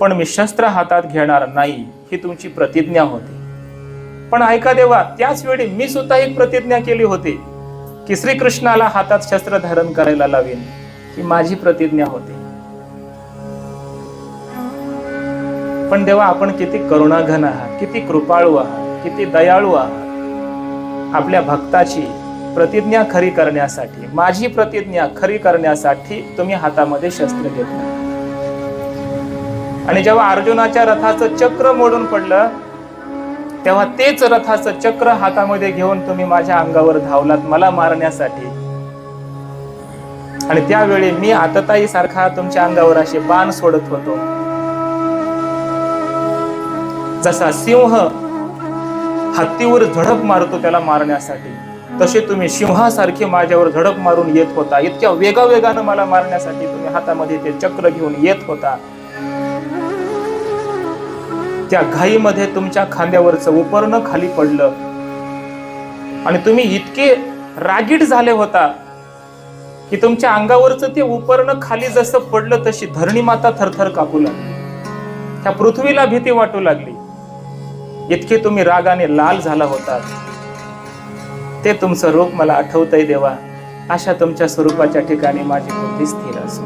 पण मी शस्त्र हातात घेणार नाही ही तुमची प्रतिज्ञा होती. पण ऐका देवा त्याच वेळी मी सुद्धा एक प्रतिज्ञा केली होती की श्रीकृष्णाला हातात शस्त्र धारण करायला लावेन ही माझी प्रतिज्ञा होती. पण देवा आपण किती करुणाघन आहात किती कृपाळू आहात किती दयाळू आहात. आपल्या भक्ताची प्रतिज्ञा खरी करण्यासाठी माझी प्रतिज्ञा खरी करण्यासाठी तुम्ही हातामध्ये शस्त्र घेतला. आणि जेव्हा अर्जुनाच्या रथाचं चक्र मोडून पडलं तेव्हा तेच रथाचं चक्र हातामध्ये घेऊन तुम्ही माझ्या अंगावर धावलात मला मारण्यासाठी. आणि त्यावेळी मी आतताई सारखा तुमच्या अंगावर असे बाण सोडत होतो. जसा सिंह हत्तीवर झडप मारतो त्याला मारण्यासाठी तसे तुम्ही सिंहासारखे माझ्यावर झडप मारून येत होता. इतक्या वेगावेगानं मला मारण्यासाठी तुम्ही हातामध्ये ते चक्र घेऊन येत होता. त्या घाईमध्ये तुमच्या खांद्यावरचं उपरणं खाली पडलं. आणि तुम्ही इतके रागीट झाले होता की तुमच्या अंगावरचं ते उपर्ण खाली जसं पडलं तशी धरणी माता थरथर कापू लागली. त्या पृथ्वीला भीती वाटू लागली. इतके तुम्ही रागाने लाल झाला होता. ते तुमचं रूप मला आठवतंय देवा. अशा तुमच्या स्वरूपाच्या ठिकाणी माझी बुद्धी स्थिर असो